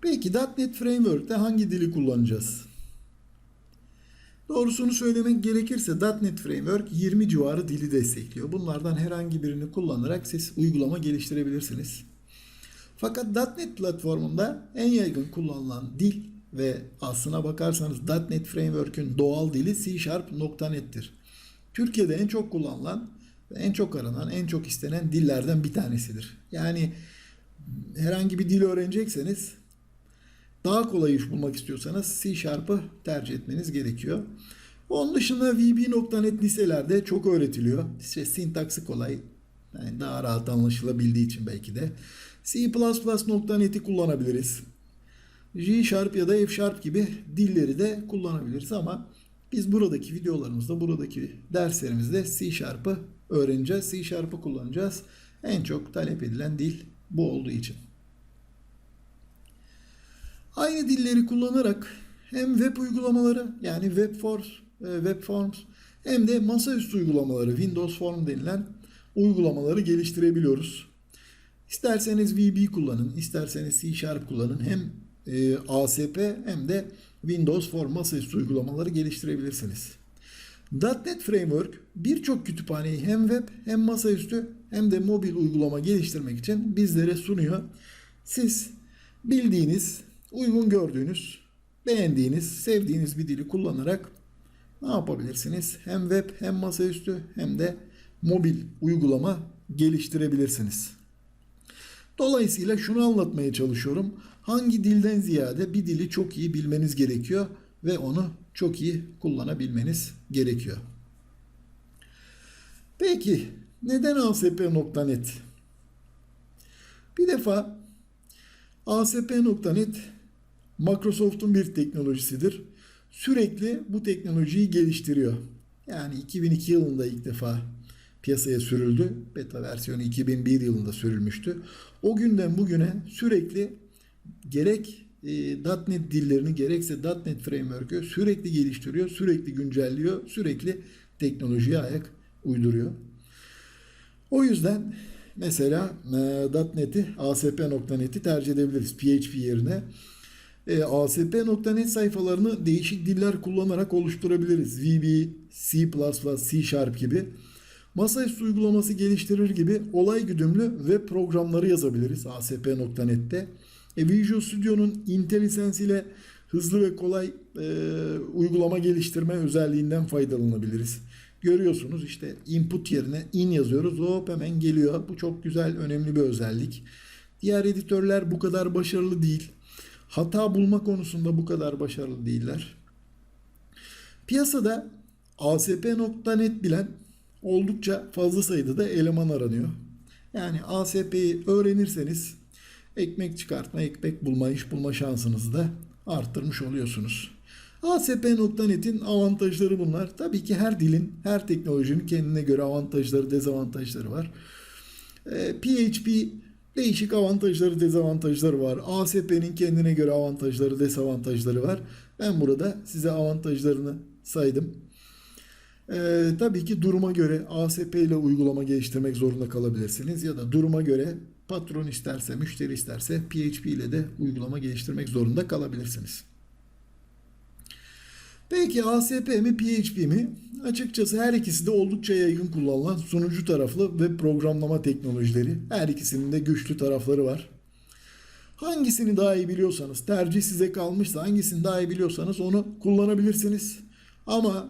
Peki .NET Framework'te hangi dili kullanacağız? Doğrusunu söylemek gerekirse .NET Framework 20 civarı dili destekliyor. Bunlardan herhangi birini kullanarak siz uygulama geliştirebilirsiniz. Fakat .NET platformunda en yaygın kullanılan dil ve aslına bakarsanız .NET Framework'ün doğal dili C Sharp.NET'tir. Türkiye'de en çok kullanılan ve en çok aranan, en çok istenen dillerden bir tanesidir. Yani herhangi bir dil öğrenecekseniz daha kolay iş bulmak istiyorsanız C Sharp'ı tercih etmeniz gerekiyor. Onun dışında VB.NET liselerde çok öğretiliyor. İşte sintaksi kolay, yani daha rahat anlaşılabildiği için belki de. C++.NET'i kullanabiliriz. G Sharp ya da F Sharp gibi dilleri de kullanabiliriz ama biz buradaki videolarımızda, buradaki derslerimizde C Sharp'ı öğreneceğiz. C Sharp'ı kullanacağız. En çok talep edilen dil bu olduğu için. Aynı dilleri kullanarak hem web uygulamaları yani web forms, e, web forms hem de masaüstü uygulamaları Windows Form denilen uygulamaları geliştirebiliyoruz. İsterseniz VB kullanın, isterseniz C Sharp kullanın. Hem e, ASP hem de Windows Form masaüstü uygulamaları geliştirebilirsiniz. .NET Framework birçok kütüphaneyi hem web hem masaüstü hem de mobil uygulama geliştirmek için bizlere sunuyor. Siz bildiğiniz, uygun gördüğünüz, beğendiğiniz, sevdiğiniz bir dili kullanarak ne yapabilirsiniz? Hem web hem masaüstü hem de mobil uygulama geliştirebilirsiniz. Dolayısıyla şunu anlatmaya çalışıyorum. Hangi dilden ziyade bir dili çok iyi bilmeniz gerekiyor ve onu çok iyi kullanabilmeniz gerekiyor. Peki neden ASP.NET? Bir defa ASP.NET Microsoft'un bir teknolojisidir. Sürekli bu teknolojiyi geliştiriyor. Yani 2002 yılında ilk defa piyasaya sürüldü. Beta versiyonu 2001 yılında sürülmüştü. O günden bugüne sürekli gerek e, .NET dillerini gerekse .NET Framework'ü sürekli geliştiriyor, sürekli güncelliyor, sürekli teknolojiye ayak uyduruyor. O yüzden mesela e, .NET'i ASP.NET'i tercih edebiliriz PHP yerine. E, ASP.NET sayfalarını değişik diller kullanarak oluşturabiliriz. VB, C++, C Sharp gibi. Masaüstü uygulaması geliştirir gibi olay güdümlü web programları yazabiliriz ASP.NET'te. E, Visual Studio'nun IntelliSense ile hızlı ve kolay e, uygulama geliştirme özelliğinden faydalanabiliriz. Görüyorsunuz işte input yerine in yazıyoruz. Hop hemen geliyor. Bu çok güzel, önemli bir özellik. Diğer editörler bu kadar başarılı değil. Hata bulma konusunda bu kadar başarılı değiller. Piyasada ASP.NET bilen oldukça fazla sayıda da eleman aranıyor. Yani ASP'yi öğrenirseniz ekmek çıkartma, ekmek bulma, iş bulma şansınızı da arttırmış oluyorsunuz. ASP.NET'in avantajları bunlar. Tabii ki her dilin, her teknolojinin kendine göre avantajları, dezavantajları var. Ee, PHP değişik avantajları, dezavantajları var. ASP'nin kendine göre avantajları, dezavantajları var. Ben burada size avantajlarını saydım. Ee, tabii ki duruma göre ASP ile uygulama geliştirmek zorunda kalabilirsiniz ya da duruma göre patron isterse, müşteri isterse PHP ile de uygulama geliştirmek zorunda kalabilirsiniz. Peki ASP mi PHP mi? Açıkçası her ikisi de oldukça yaygın kullanılan sunucu taraflı ve programlama teknolojileri. Her ikisinin de güçlü tarafları var. Hangisini daha iyi biliyorsanız, tercih size kalmışsa hangisini daha iyi biliyorsanız onu kullanabilirsiniz. Ama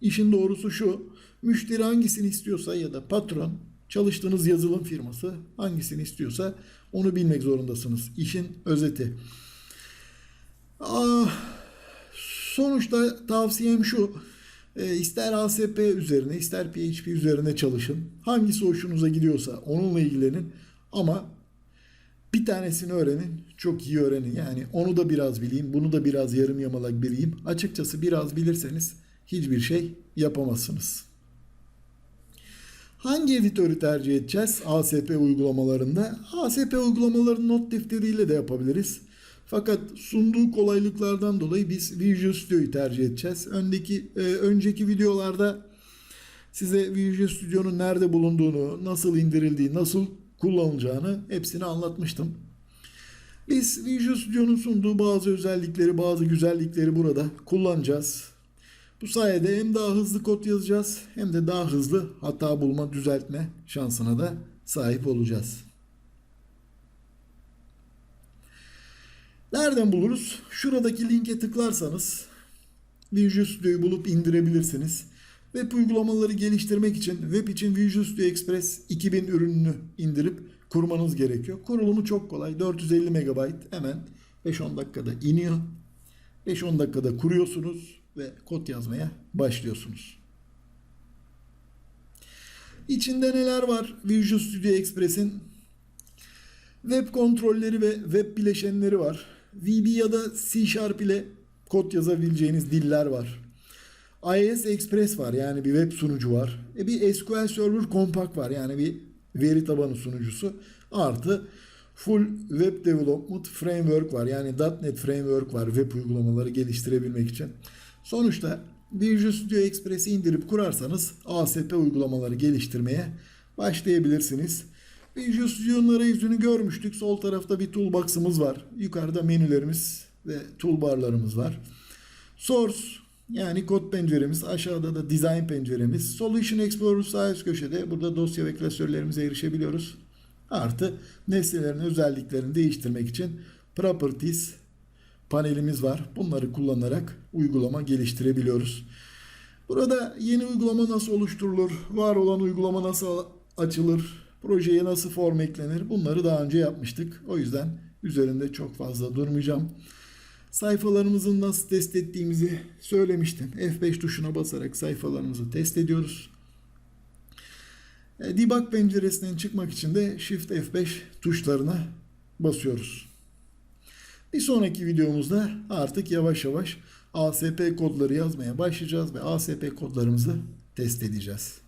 işin doğrusu şu, müşteri hangisini istiyorsa ya da patron, çalıştığınız yazılım firması hangisini istiyorsa onu bilmek zorundasınız. İşin özeti. Ah, Sonuçta tavsiyem şu. E, ister ASP üzerine ister PHP üzerine çalışın. Hangisi hoşunuza gidiyorsa onunla ilgilenin. Ama bir tanesini öğrenin. Çok iyi öğrenin. Yani onu da biraz bileyim. Bunu da biraz yarım yamalak bileyim. Açıkçası biraz bilirseniz hiçbir şey yapamazsınız. Hangi editörü tercih edeceğiz ASP uygulamalarında? ASP uygulamalarını not defteriyle de yapabiliriz. Fakat sunduğu kolaylıklardan dolayı biz Visual Studio'yu tercih edeceğiz. Öndeki e, önceki videolarda size Visual Studio'nun nerede bulunduğunu, nasıl indirildiği, nasıl kullanılacağını hepsini anlatmıştım. Biz Visual Studio'nun sunduğu bazı özellikleri, bazı güzellikleri burada kullanacağız. Bu sayede hem daha hızlı kod yazacağız hem de daha hızlı hata bulma, düzeltme şansına da sahip olacağız. Nereden buluruz? Şuradaki linke tıklarsanız Visual Studio'yu bulup indirebilirsiniz. Web uygulamaları geliştirmek için web için Visual Studio Express 2000 ürününü indirip kurmanız gerekiyor. Kurulumu çok kolay. 450 MB hemen 5-10 dakikada iniyor. 5-10 dakikada kuruyorsunuz ve kod yazmaya başlıyorsunuz. İçinde neler var Visual Studio Express'in? Web kontrolleri ve web bileşenleri var. VB ya da C Sharp ile kod yazabileceğiniz diller var. IIS Express var yani bir web sunucu var. E bir SQL Server Compact var yani bir veri tabanı sunucusu. Artı full web development framework var. Yani .NET framework var web uygulamaları geliştirebilmek için. Sonuçta Visual Studio Express'i indirip kurarsanız ASP uygulamaları geliştirmeye başlayabilirsiniz. Visual Studio'nun arayüzünü görmüştük. Sol tarafta bir toolbox'ımız var. Yukarıda menülerimiz ve toolbarlarımız var. Source yani kod penceremiz, aşağıda da design penceremiz. Solution Explorer sağ üst köşede. Burada dosya ve klasörlerimize erişebiliyoruz. Artı nesnelerin özelliklerini değiştirmek için Properties panelimiz var. Bunları kullanarak uygulama geliştirebiliyoruz. Burada yeni uygulama nasıl oluşturulur, var olan uygulama nasıl açılır, projeye nasıl form eklenir bunları daha önce yapmıştık. O yüzden üzerinde çok fazla durmayacağım. Sayfalarımızı nasıl test ettiğimizi söylemiştim. F5 tuşuna basarak sayfalarımızı test ediyoruz. E, Debug penceresinden çıkmak için de Shift F5 tuşlarına basıyoruz. Bir sonraki videomuzda artık yavaş yavaş ASP kodları yazmaya başlayacağız ve ASP kodlarımızı test edeceğiz.